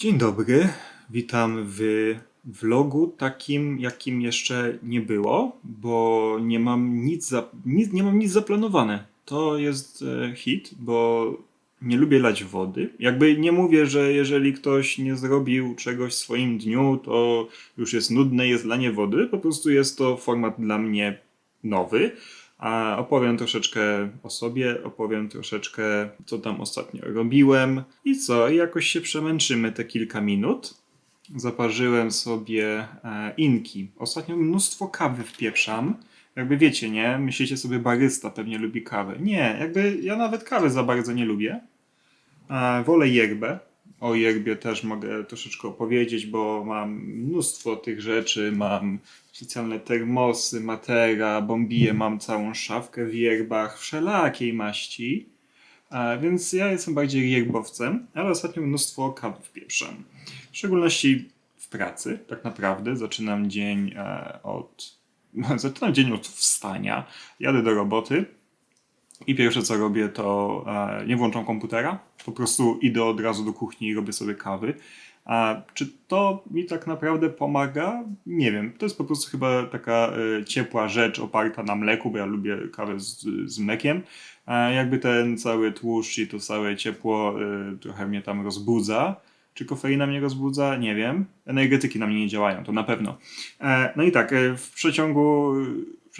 Dzień dobry, witam w vlogu takim, jakim jeszcze nie było, bo nie mam nic, za, nic, nie mam nic zaplanowane. To jest e, hit, bo nie lubię lać wody. Jakby nie mówię, że jeżeli ktoś nie zrobił czegoś w swoim dniu, to już jest nudne, jest lanie wody. Po prostu jest to format dla mnie nowy. A opowiem troszeczkę o sobie, opowiem troszeczkę, co tam ostatnio robiłem i co, i jakoś się przemęczymy te kilka minut. Zaparzyłem sobie e, inki. Ostatnio mnóstwo kawy wpieprzam. Jakby wiecie, nie? Myślicie sobie, barysta pewnie lubi kawę. Nie, jakby ja nawet kawy za bardzo nie lubię. E, wolę yerbę. O yerbie też mogę troszeczkę opowiedzieć, bo mam mnóstwo tych rzeczy. Mam specjalne termosy, matera, bombije, mam całą szafkę w yerbach wszelakiej maści. E, więc ja jestem bardziej yerbowcem, ale ostatnio mnóstwo kawy wpieprzam. W szczególności w pracy, tak naprawdę. Zaczynam dzień e, od... Zaczynam dzień od wstania. Jadę do roboty. I pierwsze co robię, to e, nie włączam komputera, po prostu idę od razu do kuchni i robię sobie kawy. A czy to mi tak naprawdę pomaga? Nie wiem. To jest po prostu chyba taka e, ciepła rzecz oparta na mleku, bo ja lubię kawę z, z mlekiem. A jakby ten cały tłuszcz i to całe ciepło e, trochę mnie tam rozbudza. Czy kofeina mnie rozbudza? Nie wiem. Energetyki na mnie nie działają, to na pewno. E, no i tak, e, w przeciągu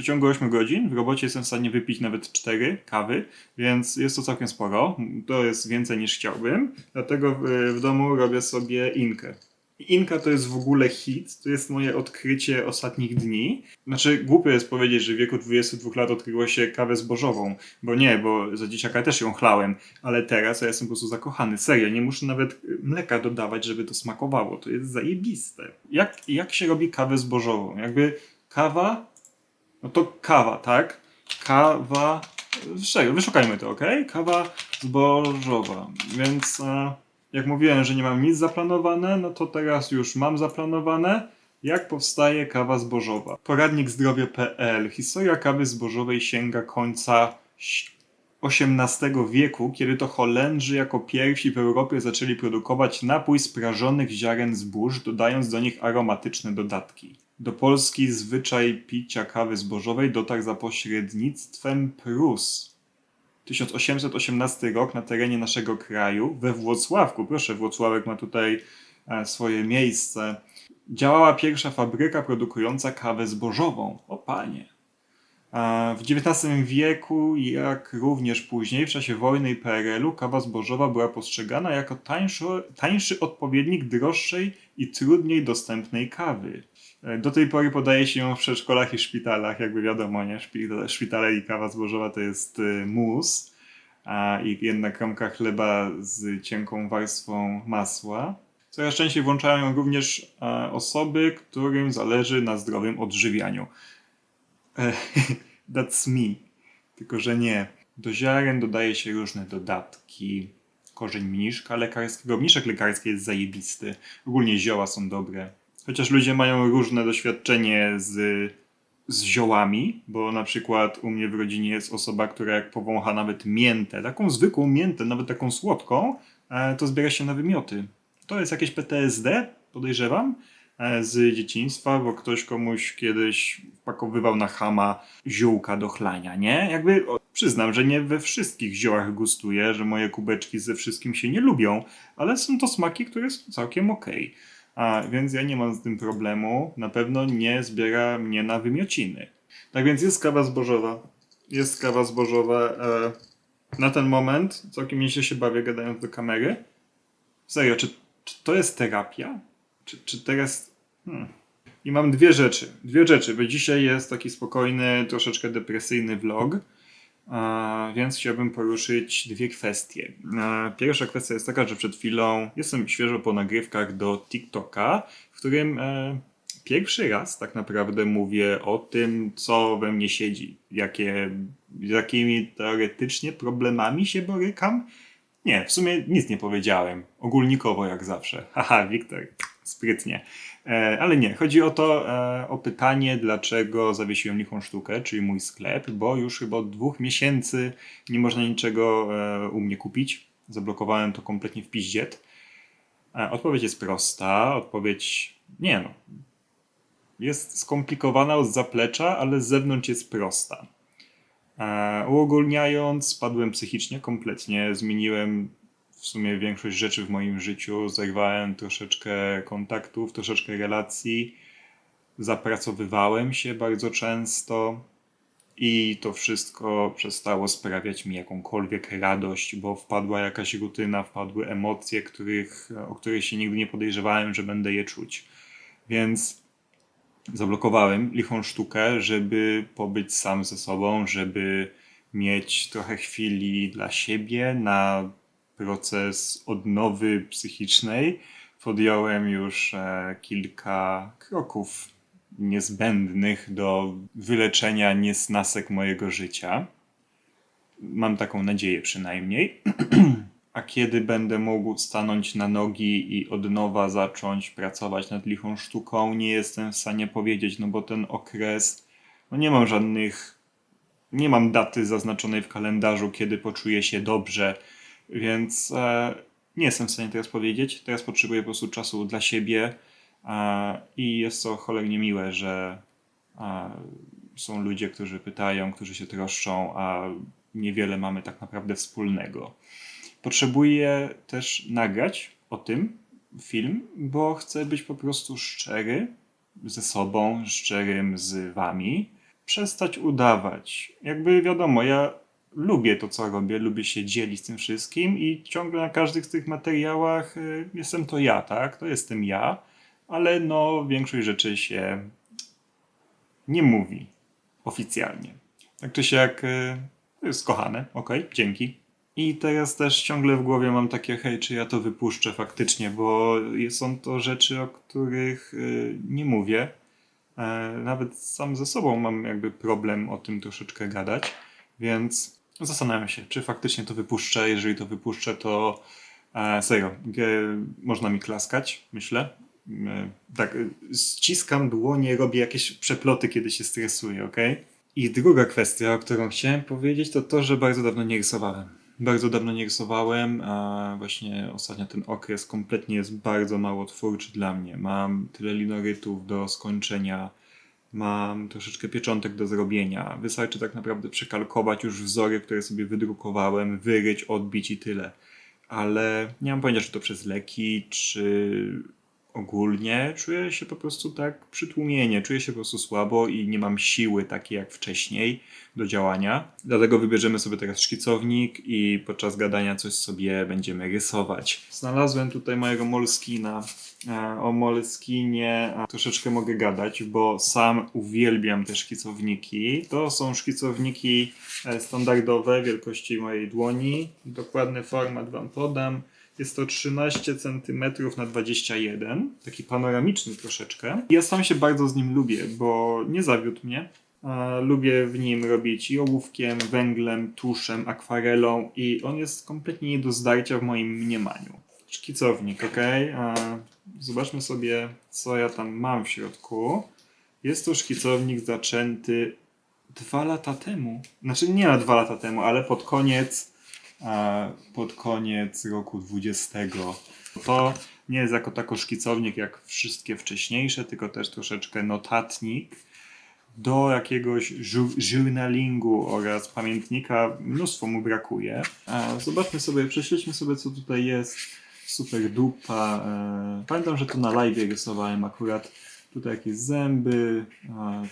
przeciągu 8 godzin w robocie jestem w stanie wypić nawet 4 kawy, więc jest to całkiem sporo. To jest więcej niż chciałbym. Dlatego w, domu robię sobie inkę. Inka to jest w ogóle hit, to jest moje odkrycie ostatnich dni. Znaczy, głupio jest powiedzieć, że w wieku 22 lat odkryło się kawę zbożową, bo nie, bo za dzieciaka też ją chlałem, ale teraz ja jestem po prostu zakochany. Serio, nie muszę nawet mleka dodawać, żeby to smakowało. To jest zajebiste. Jak, jak się robi kawę zbożową? Jakby kawa no to kawa, tak? Kawa. Czego? Wyszukajmy to, ok? Kawa zbożowa. Więc e, jak mówiłem, że nie mam nic zaplanowane, no to teraz już mam zaplanowane. Jak powstaje kawa zbożowa? Poradnik zdrowie.pl. Historia kawy zbożowej sięga końca XVIII wieku, kiedy to Holendrzy jako pierwsi w Europie zaczęli produkować napój z prażonych ziaren zbóż, dodając do nich aromatyczne dodatki. Do Polski zwyczaj picia kawy zbożowej dotarł za pośrednictwem Prus. 1818 rok na terenie naszego kraju, we Włocławku, proszę, Włocławek ma tutaj e, swoje miejsce, działała pierwsza fabryka produkująca kawę zbożową. O panie! W XIX wieku, jak również później, w czasie wojny i PRL-u, kawa zbożowa była postrzegana jako tańszy, tańszy odpowiednik droższej i trudniej dostępnej kawy. E, do tej pory podaje się ją w przedszkolach i szpitalach, jakby wiadomo, nie? Szpitale i kawa zbożowa to jest e, mus a, i jedna kromka chleba z cienką warstwą masła. Coraz częściej włączają ją również e, osoby, którym zależy na zdrowym odżywianiu. That's me. Tylko, że nie. Do ziaren dodaje się różne dodatki. Korzeń mniszka lekarskiego. Mniszek lekarski jest zajebisty. Ogólnie zioła są dobre. Chociaż ludzie mają różne doświadczenie z, z ziołami, bo na przykład u mnie w rodzinie jest osoba, która jak powącha nawet miętę, taką zwykłą miętę, nawet taką słodką, e, to zbiera się na wymioty. To jest jakieś PTSD, podejrzewam, e, z dzieciństwa, bo ktoś komuś kiedyś pakowywał na chama ziółka do chlania, nie? Jakby przyznam, że nie we wszystkich ziołach gustuję, że moje kubeczki ze wszystkim się nie lubią, ale są to smaki, które są całkiem okej. Okay. A, więc ja nie mam z tym problemu. Na pewno nie zbiera mnie na wymiociny. Tak więc jest kawa zbożowa. Jest kawa zbożowa. E, na ten moment całkiem nieźle się bawię gadając do kamery. Serio, czy, czy to jest terapia? Czy, czy teraz... Hmm. I mam dwie rzeczy. Dwie rzeczy, bo dzisiaj jest taki spokojny, troszeczkę depresyjny vlog. Więc chciałbym poruszyć dwie kwestie. Pierwsza kwestia jest taka, że przed chwilą jestem świeżo po nagrywkach do TikToka, w którym e, pierwszy raz tak naprawdę mówię o tym, co we mnie siedzi, jakie, z jakimi teoretycznie problemami się borykam. Nie, w sumie nic nie powiedziałem. Ogólnikowo jak zawsze. Haha, Wiktor, sprytnie. E, ale nie, chodzi o to, e, o pytanie, dlaczego zawiesiłem lichą sztukę, czyli mój sklep, bo już chyba od dwóch miesięcy nie można niczego e, u mnie kupić. Zablokowałem to kompletnie w piździet. Odpowiedź jest prosta. Odpowiedź nie no. Jest skomplikowana od zaplecza, ale z zewnątrz jest prosta. Uogólniając, spadłem psychicznie kompletnie. Zmieniłem w sumie większość rzeczy w moim życiu. Zerwałem troszeczkę kontaktów, troszeczkę relacji. Zapracowywałem się bardzo często. I to wszystko przestało sprawiać mi jakąkolwiek radość, bo wpadła jakaś rutyna, wpadły emocje, których, o których się nigdy nie podejrzewałem, że będę je czuć. Więc zablokowałem lichą sztukę, żeby pobyć sam ze sobą, żeby mieć trochę chwili dla siebie na proces odnowy psychicznej. Podjąłem już e, kilka kroków niezbędnych do wyleczenia niesnasek mojego życia. Mam taką nadzieję przynajmniej. A kiedy będę mógł stanąć na nogi i od nowa zacząć pracować nad lichą sztuką, nie jestem w stanie powiedzieć, no bo ten okres, no nie mam żadnych, nie mam daty zaznaczonej w kalendarzu, kiedy poczuję się dobrze, więc e, nie jestem w stanie teraz powiedzieć. Teraz potrzebuję po prostu czasu dla siebie e, i jest to cholernie miłe, że e, są ludzie, którzy pytają, którzy się troszczą, a niewiele mamy tak naprawdę wspólnego. Potrzebuję też nagrać o tym film, bo chcę być po prostu szczery ze sobą, szczerym z wami. Przestać udawać. Jakby wiadomo, ja lubię to, co robię, lubię się dzielić tym wszystkim i ciągle na każdych z tych materiałach y, jestem to ja, tak? To jestem ja, ale no większość rzeczy się nie mówi oficjalnie. Tak czy siak, y, to jest kochane, okej, dzięki. I teraz też ciągle w głowie mam takie, hej, czy ja to wypuszczę faktycznie, bo są to rzeczy, o których y, nie mówię. E, Nawet sam ze sobą mam jakby problem o tym troszeczkę gadać, więc zastanawiam się, czy faktycznie to wypuszczę. Jeżeli to wypuszczę, to e, serio, ge- można mi klaskać, myślę. E, Tak, e, ściskam dłonie, robię jakieś przeploty, kiedy się stresuję, ok? I druga kwestia, o którą chciałem powiedzieć, to to, że bardzo dawno nie rysowałem. Bardzo dawno nie rysowałem, a właśnie ostatnio ten okres kompletnie jest bardzo mało twórczy dla mnie. Mam tyle linorytów do skończenia, mam troszeczkę pieczątek do zrobienia. Wystarczy tak naprawdę przekalkować już wzory, które sobie wydrukowałem, wyryć, odbić i tyle. Ale nie mam pojęcia, czy to przez leki, czy ogólnie czuję się po prostu tak przytłumienie, czuję się po prostu słabo i nie mam siły takiej jak wcześniej do działania. Dlatego wybierzemy sobie teraz szkicownik i podczas gadania coś sobie będziemy rysować. Znalazłem tutaj mojego Moleskina. E, O Moleskinie e, troszeczkę mogę gadać, bo sam uwielbiam te szkicowniki. To są szkicowniki e, standardowe wielkości mojej dłoni. Dokładny format wam podam. Jest to 13 cm na 21, taki panoramiczny troszeczkę. Ja sam się bardzo z nim lubię, bo nie zawiódł mnie. Lubię w nim robić i ołówkiem, węglem, tuszem, akwarelą i on jest kompletnie nie do zdarcia w moim mniemaniu. Szkicownik, ok? Zobaczmy sobie, co ja tam mam w środku. Jest to szkicownik zaczęty dwa lata temu. Znaczy nie na dwa lata temu, ale pod koniec pod koniec roku 20. To nie jest jako tako szkicownik jak wszystkie wcześniejsze, tylko też troszeczkę notatnik do jakiegoś journalingu oraz pamiętnika mnóstwo mu brakuje. Zobaczmy sobie, prześledźmy sobie co tutaj jest. Super dupa. E, pamiętam, że to na live rysowałem akurat. Tutaj jakieś zęby.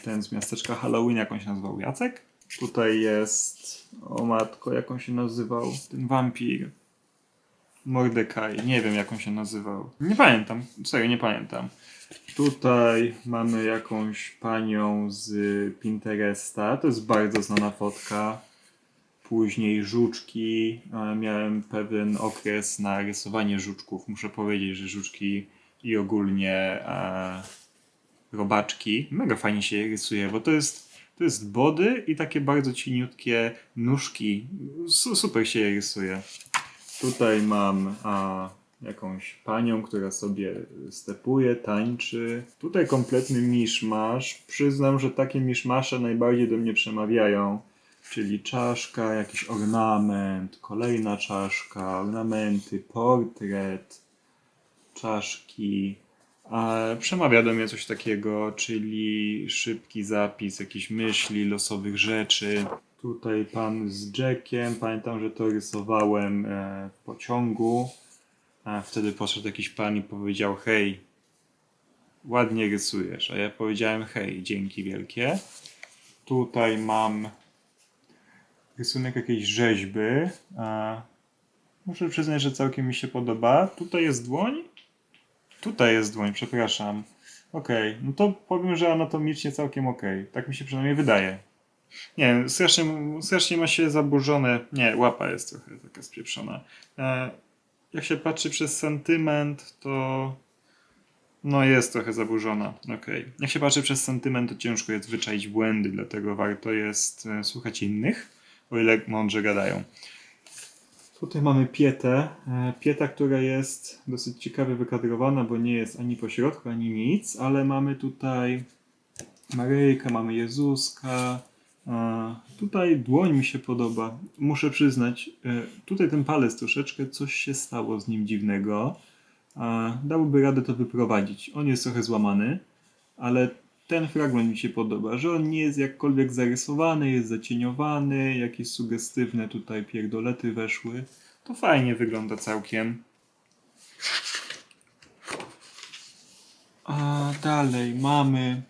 Ten z miasteczka Halloween, jak on się nazywał? Jacek? Tutaj jest, o matko, jak on się nazywał? Ten wampir. Mordekaj, nie wiem jak on się nazywał. Nie pamiętam, serio nie pamiętam. Tutaj mamy jakąś panią z Pinteresta. To jest bardzo znana fotka. Później żuczki. Miałem pewien okres na rysowanie żuczków. Muszę powiedzieć, że żuczki i ogólnie e, robaczki mega fajnie się je rysuje, bo to jest, to jest body i takie bardzo cieniutkie nóżki. Su- Super się je rysuje. Tutaj mam a, jakąś panią, która sobie stepuje, tańczy. Tutaj kompletny miszmasz. Przyznam, że takie miszmasze najbardziej do mnie przemawiają. Czyli czaszka, jakiś ornament, kolejna czaszka, ornamenty, portret. czaszki. Przemawia do mnie coś takiego, czyli szybki zapis jakichś myśli, losowych rzeczy. Tutaj pan z Jackiem. Pamiętam, że to rysowałem e, w pociągu. A wtedy poszedł jakiś pan i powiedział: Hej, ładnie rysujesz. A ja powiedziałem: Hej, dzięki wielkie. Tutaj mam rysunek jakiejś rzeźby. Muszę przyznać, że całkiem mi się podoba. Tutaj jest dłoń. Tutaj jest dłoń, przepraszam. Okej, no to powiem, że anatomicznie całkiem okej. Tak mi się przynajmniej wydaje. Nie strasznie, strasznie ma się zaburzone. Nie, łapa jest trochę taka spieprzona. E, jak się patrzy przez sentyment, to. No jest trochę zaburzona. Okej. Jak się patrzy przez sentyment, to ciężko jest wyczaić błędy, dlatego warto jest e, słuchać innych, o ile mądrze gadają. Tutaj mamy pietę. E, Pieta, która jest dosyć ciekawie wykadrowana, bo nie jest ani po środku, ani nic, ale mamy tutaj Maryjkę, mamy Jezuska. E, Tutaj dłoń mi się podoba. Muszę przyznać, e, tutaj ten palec troszeczkę coś się stało z nim dziwnego. Dałoby radę to wyprowadzić. On jest trochę złamany, ale ten fragment mi się podoba, że on nie jest jakkolwiek zarysowany, jest zacieniowany, jakieś sugestywne tutaj pierdolety weszły. To fajnie wygląda całkiem. A dalej mamy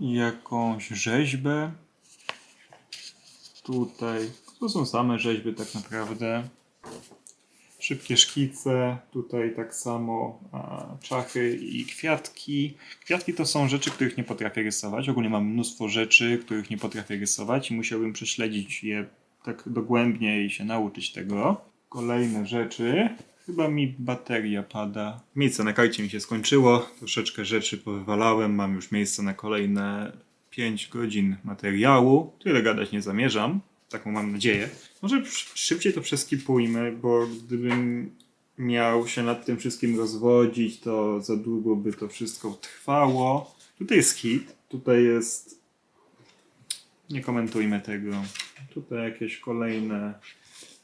jakąś rzeźbę. Tutaj to są same rzeźby tak naprawdę. Szybkie szkice, tutaj tak samo czachy i kwiatki. Kwiatki to są rzeczy, których nie potrafię rysować. Ogólnie mam mnóstwo rzeczy, których nie potrafię rysować i musiałbym prześledzić je tak dogłębnie i się nauczyć tego. Kolejne rzeczy. Chyba mi bateria pada. Miejsce na karcie mi się skończyło. Troszeczkę rzeczy powywalałem. Mam już miejsce na kolejne 5 godzin materiału. Tyle gadać nie zamierzam. Taką mam nadzieję. Może sz- szybciej to przeskipujmy, bo gdybym miał się nad tym wszystkim rozwodzić, to za długo by to wszystko trwało. Tutaj jest hit. Tutaj jest... Nie komentujmy tego. Tutaj jakieś kolejne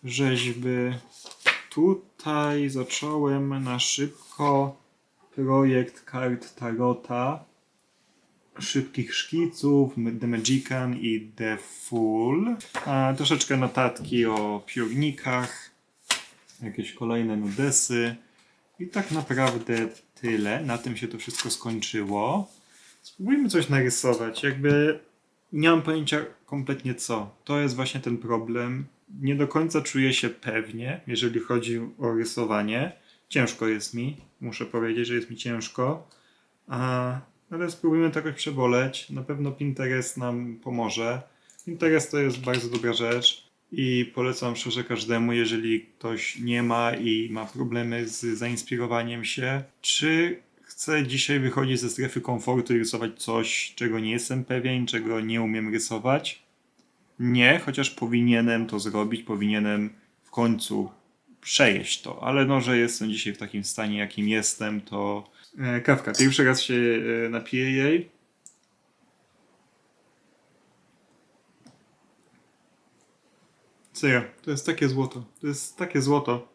rzeźby. Tutaj zacząłem na szybko projekt kart Tarota, szybkich szkiców, The Magician i The Fool. A, troszeczkę notatki o piórnikach, jakieś kolejne nudesy. I tak naprawdę tyle. Na tym się to wszystko skończyło. Spróbujmy coś narysować. Jakby nie mam pojęcia kompletnie co. To jest właśnie ten problem. Nie do końca czuję się pewnie, jeżeli chodzi o rysowanie. Ciężko jest mi. Muszę powiedzieć, że jest mi ciężko. A, ale spróbujmy to jakoś przeboleć. Na pewno Pinterest nam pomoże. Pinterest to jest bardzo dobra rzecz i polecam szczerze każdemu, jeżeli ktoś nie ma i ma problemy z zainspirowaniem się, czy chcę dzisiaj wychodzić ze strefy komfortu i rysować coś, czego nie jestem pewien, czego nie umiem rysować. Nie, chociaż powinienem to zrobić, powinienem w końcu przejeść to, ale no, że jestem dzisiaj w takim stanie, jakim jestem, to kawka. Pierwszy raz się e, napiję jej. Serio, to jest takie złoto. To jest takie złoto.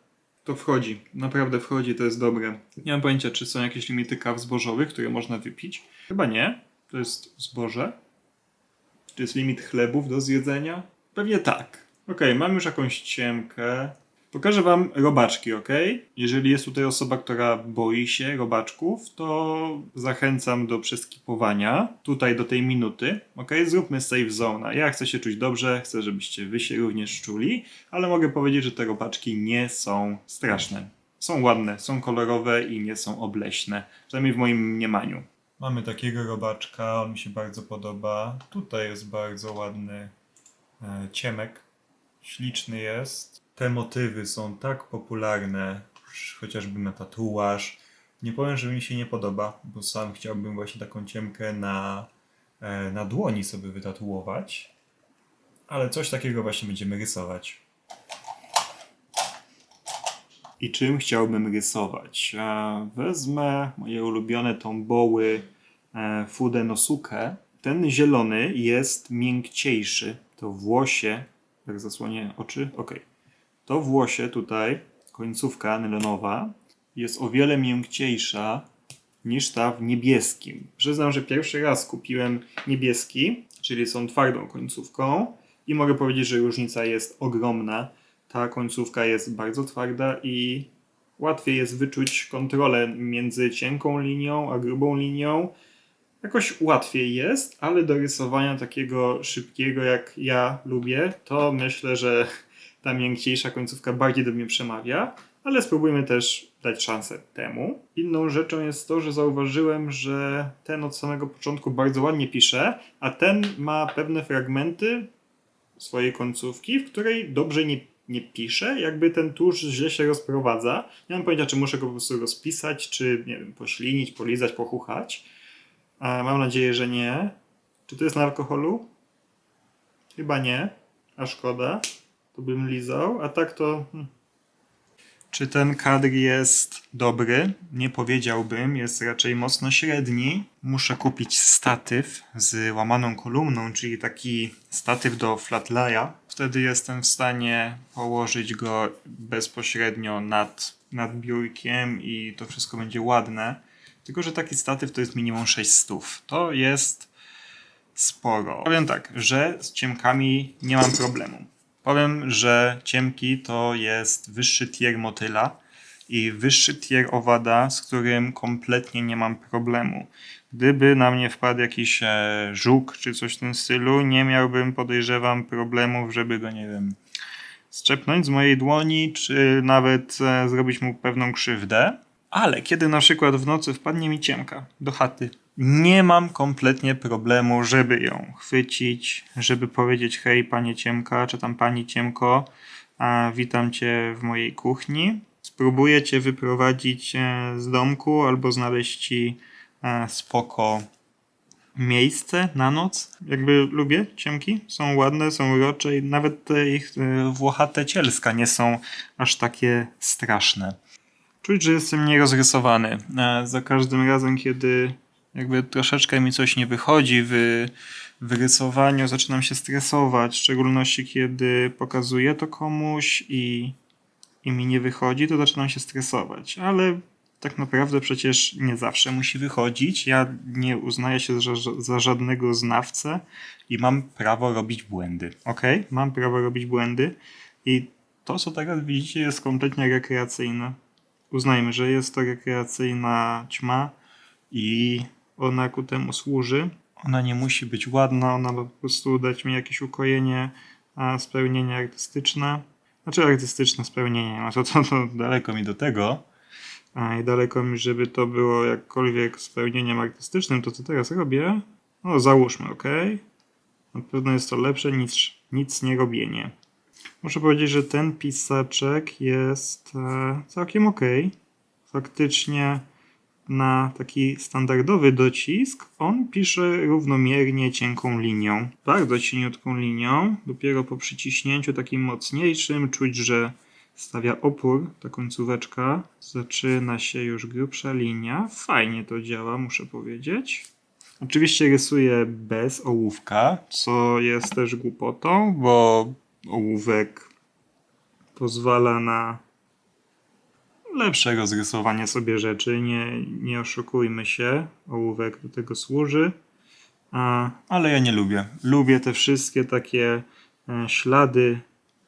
To wchodzi. Naprawdę wchodzi, to jest dobre. Nie mam pojęcia, czy są jakieś limity kaw zbożowych, które można wypić. Chyba nie. To jest zboże. Czy jest limit chlebów do zjedzenia? Pewnie tak. Okej, mam już jakąś ciemkę. Pokażę wam robaczki, ok? Jeżeli jest tutaj osoba, która boi się robaczków, to zachęcam do przeskipowania tutaj do tej minuty, ok? Zróbmy save zone. Ja chcę się czuć dobrze, chcę, żebyście wy się również czuli, ale mogę powiedzieć, że te robaczki nie są straszne. Są ładne, są kolorowe i nie są obleśne. Przynajmniej w moim mniemaniu. Mamy takiego robaczka, on mi się bardzo podoba. Tutaj jest bardzo ładny e, ciemek. Śliczny jest. Te motywy są tak popularne, chociażby na tatuaż. Nie powiem, że mi się nie podoba, bo sam chciałbym właśnie taką ciemkę na, e, na dłoni sobie wytatuować. Ale coś takiego właśnie będziemy rysować. I czym chciałbym rysować? E, Wezmę moje ulubione tomboły e, Fudenosuke. Ten zielony jest miękciejszy. To włosie, jak zasłonię oczy, ok. To włosie tutaj końcówka nylonowa jest o wiele miękciejsza niż ta w niebieskim. Przyznam, że pierwszy raz kupiłem niebieski, czyli są twardą końcówką i mogę powiedzieć, że różnica jest ogromna. Ta końcówka jest bardzo twarda i łatwiej jest wyczuć kontrolę między cienką linią a grubą linią. Jakoś łatwiej jest, ale do rysowania takiego szybkiego, jak ja lubię, to myślę, że ta miękciejsza końcówka bardziej do mnie przemawia, ale spróbujmy też dać szansę temu. Inną rzeczą jest to, że zauważyłem, że ten od samego początku bardzo ładnie pisze, a ten ma pewne fragmenty swojej końcówki, w której dobrze nie, nie pisze, jakby ten tusz źle się rozprowadza. Nie mam pojęcia, czy muszę go po prostu rozpisać, czy nie wiem, poślinić, polizać, pochuchać. A mam nadzieję, że nie. Czy to jest na alkoholu? Chyba nie, a szkoda. To bym lizał, a tak to. Hmm. Czy ten kadr jest dobry? Nie powiedziałbym, jest raczej mocno średni. Muszę kupić statyw z łamaną kolumną, czyli taki statyw do flatlaya. Wtedy jestem w stanie położyć go bezpośrednio nad, nad biurkiem i to wszystko będzie ładne. Tylko, że taki statyw to jest minimum 600. To jest sporo. Powiem tak, że z ciemkami nie mam problemu. Powiem, że ciemki to jest wyższy tier motyla i wyższy tier owada, z którym kompletnie nie mam problemu. Gdyby na mnie wpadł jakiś e, żuk czy coś w tym stylu, nie miałbym, podejrzewam, problemów, żeby go, nie wiem, strzepnąć z mojej dłoni, czy nawet e, zrobić mu pewną krzywdę. Ale kiedy na przykład w nocy wpadnie mi ciemka do chaty, nie mam kompletnie problemu, żeby ją chwycić, żeby powiedzieć hej panie ciemka, czy tam pani ciemko, witam cię w mojej kuchni. Spróbuję cię wyprowadzić e, z domku albo znaleźć ci e, spoko miejsce na noc. Jakby lubię ciemki, są ładne, są urocze i nawet te ich e, włochate cielska nie są aż takie straszne. Czuć, że jestem nierozrysowany. Za każdym razem, kiedy jakby troszeczkę mi coś nie wychodzi w, w rysowaniu, zaczynam się stresować, w szczególności kiedy pokazuję to komuś i, i mi nie wychodzi, to zaczynam się stresować. Ale tak naprawdę przecież nie zawsze musi wychodzić. Ja nie uznaję się za, za żadnego znawcę i mam prawo robić błędy. Ok? Mam prawo robić błędy i to, co teraz widzicie, jest kompletnie rekreacyjne. Uznajmy, że jest to rekreacyjna ćma i ona ku temu służy. Ona nie musi być ładna, ona ma po prostu dać mi jakieś ukojenie, a spełnienie artystyczne. Znaczy artystyczne spełnienie, no to, to, to daleko mi do tego. I daleko mi, żeby to było jakkolwiek spełnieniem artystycznym, to co teraz robię, no załóżmy, ok? Na pewno jest to lepsze niż nic nie robienie. Muszę powiedzieć, że ten pisaczek jest e, całkiem ok. Faktycznie na taki standardowy docisk on pisze równomiernie cienką linią. Bardzo cieniutką linią. Dopiero po przyciśnięciu takim mocniejszym czuć, że stawia opór ta końcóweczka. Zaczyna się już grubsza linia. Fajnie to działa, muszę powiedzieć. Oczywiście rysuję bez ołówka, co jest też głupotą, bo ołówek pozwala na lepsze rozrysowanie sobie rzeczy. Nie, nie oszukujmy się, ołówek do tego służy. A, ale ja nie lubię. Lubię te wszystkie takie e, ślady,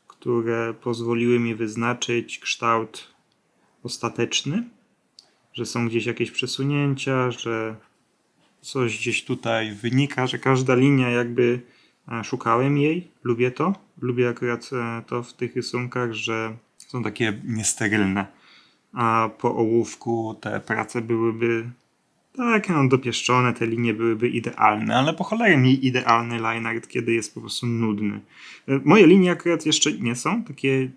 które pozwoliły mi wyznaczyć kształt ostateczny, że są gdzieś jakieś przesunięcia, że coś gdzieś tutaj wynika, że każda linia jakby e, szukałem jej, lubię to. Lubię akurat e, to w tych rysunkach, że są takie niesterylne. A po ołówku te prace byłyby tak, no, dopieszczone, te linie byłyby idealne, ale po cholerę mi idealny line art, kiedy jest po prostu nudny. E, Moje linie akurat jeszcze nie są takie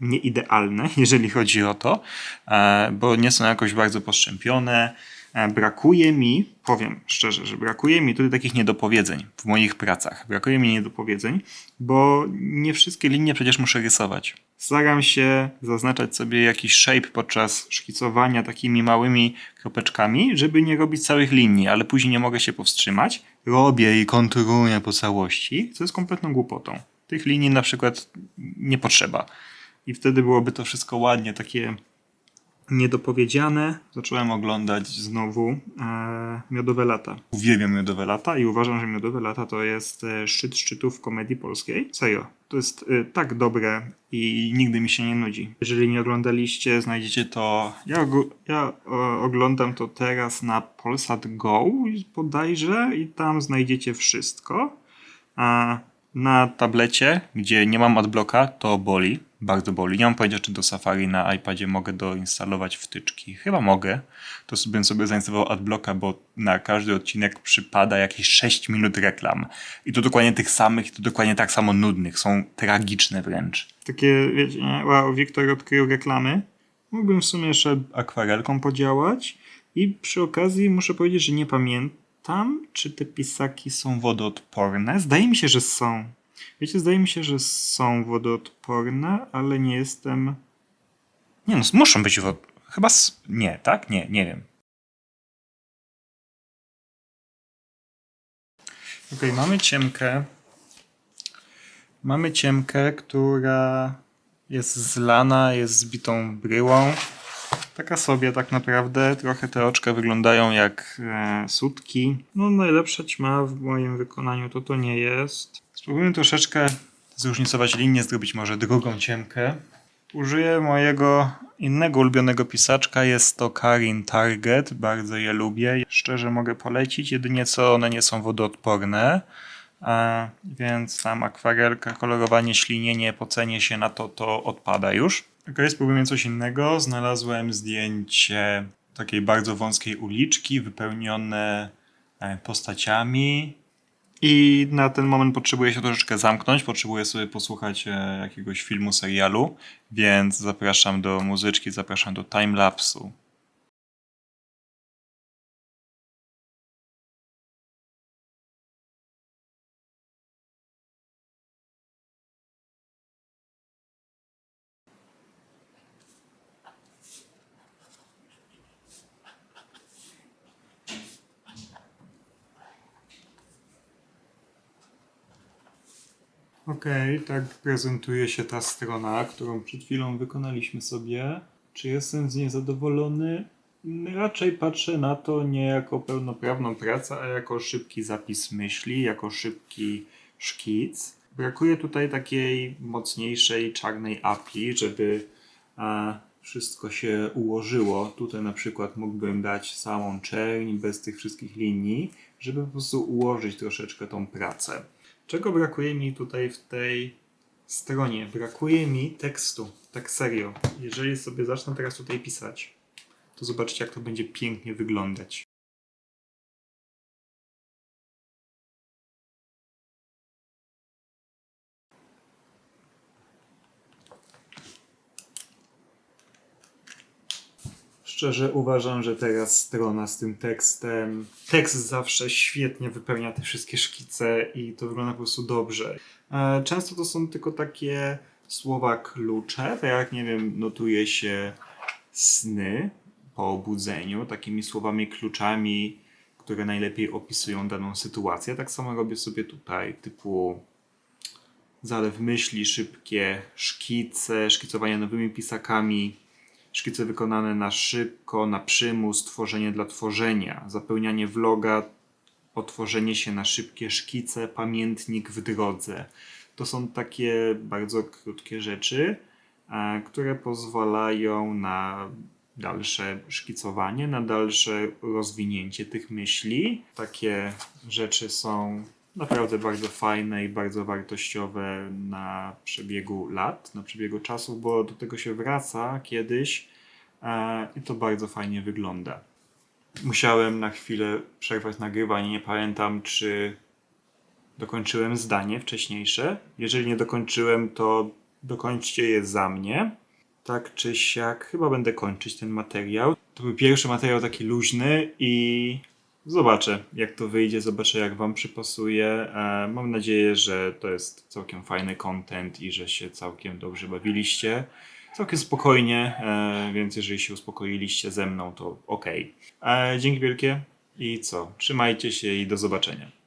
nieidealne, jeżeli chodzi o to, e, bo nie są jakoś bardzo postrzępione. E, Brakuje mi, powiem szczerze, że brakuje mi tutaj takich niedopowiedzeń w moich pracach. Brakuje mi niedopowiedzeń, bo nie wszystkie linie przecież muszę rysować. Staram się zaznaczać sobie jakiś shape podczas szkicowania takimi małymi kropeczkami, żeby nie robić całych linii, ale później nie mogę się powstrzymać. Robię i konturuję po całości, co jest kompletną głupotą. Tych linii na przykład nie potrzeba. i wtedy byłoby to wszystko ładnie, takie niedopowiedziane. Zacząłem oglądać znowu e, Miodowe Lata. Uwielbiam Miodowe Lata i uważam, że Miodowe Lata to jest e, szczyt szczytów komedii polskiej. Serio, to jest e, tak dobre i nigdy mi się nie nudzi. Jeżeli nie oglądaliście, znajdziecie to... Ja, ja o, oglądam to teraz na Polsat Go bodajże i tam znajdziecie wszystko. A na tablecie, gdzie nie mam adblocka, to boli. Bardzo boli. Nie mam pojęcia, czy do Safari na iPadzie mogę doinstalować wtyczki. Chyba mogę. To bym sobie zainstalował adblocka, bo na każdy odcinek przypada jakieś 6 minut reklam. I to dokładnie tych samych, i to dokładnie tak samo nudnych. Są tragiczne wręcz. Takie, wiecie, wow, Wiktor odkrył reklamy. Mógłbym w sumie jeszcze akwarelką podziałać. I przy okazji muszę powiedzieć, że nie pamiętam, czy te pisaki są wodoodporne. Zdaje mi się, że są. Wiecie, zdaje mi się, że są wodoodporne, ale nie jestem. Nie no, muszą być wod... Chyba. Nie, tak? Nie, nie wiem. Okej, mamy ciemkę. Mamy ciemkę, która jest zlana, jest zbitą bryłą. Taka sobie tak naprawdę. Trochę te oczka wyglądają jak e, sutki. No najlepsza ćma w moim wykonaniu to to nie jest. Spróbujmy troszeczkę zróżnicować linię, zrobić może drugą ciemkę. Użyję mojego innego ulubionego pisaczka. Jest to Karin Target. Bardzo je lubię. Szczerze mogę polecić. Jedynie co one nie są wodoodporne. A, więc tam akwarelka, kolorowanie, ślinienie, pocenie się na to, to odpada już. Ok, spróbujemy coś innego. Znalazłem zdjęcie takiej bardzo wąskiej uliczki, wypełnione e, postaciami. I na ten moment potrzebuję się troszeczkę zamknąć, potrzebuję sobie posłuchać e, jakiegoś filmu, serialu, więc zapraszam do muzyczki, zapraszam do timelapsu. Okej, tak prezentuje się ta strona, którą przed chwilą wykonaliśmy sobie. Czy jestem z niej zadowolony? Raczej patrzę na to nie jako pełnoprawną pracę, a jako szybki zapis myśli, jako szybki szkic. Brakuje tutaj takiej mocniejszej czarnej API, żeby a, wszystko się ułożyło. Tutaj na przykład mógłbym dać samą czerń bez tych wszystkich linii, żeby po prostu ułożyć troszeczkę tą pracę. Czego brakuje mi tutaj w tej stronie? Brakuje mi tekstu. Tak serio. Jeżeli sobie zacznę teraz tutaj pisać, to zobaczcie, jak to będzie pięknie wyglądać. Szczerze uważam, że teraz strona z tym tekstem. Tekst zawsze świetnie wypełnia te wszystkie szkice i to wygląda po prostu dobrze. E, Często to są tylko takie słowa klucze, tak jak nie wiem, notuje się sny po obudzeniu, takimi słowami kluczami, które najlepiej opisują daną sytuację. Tak samo robię sobie tutaj, typu zalew myśli, szybkie szkice, szkicowanie nowymi pisakami, szkice wykonane na szybko, na przymus, tworzenie dla tworzenia, zapełnianie vloga, otworzenie się na szybkie szkice, pamiętnik w drodze. To są takie bardzo krótkie rzeczy, e, które pozwalają na dalsze szkicowanie, na dalsze rozwinięcie tych myśli. Takie rzeczy są naprawdę bardzo fajne i bardzo wartościowe na przebiegu lat, na przebiegu czasu, bo do tego się wraca kiedyś e, i to bardzo fajnie wygląda. Musiałem na chwilę przerwać nagrywanie. Nie pamiętam, czy dokończyłem zdanie wcześniejsze. Jeżeli nie dokończyłem, to dokończcie je za mnie. Tak czy siak, chyba będę kończyć ten materiał. To był pierwszy materiał taki luźny i zobaczę, jak to wyjdzie, zobaczę, jak Wam przypasuje. E, mam nadzieję, że to jest całkiem fajny content i że się całkiem dobrze bawiliście. Całkiem spokojnie, e, więc jeżeli się uspokoiliście ze mną, to ok. E, dzięki wielkie i co? Trzymajcie się i do zobaczenia.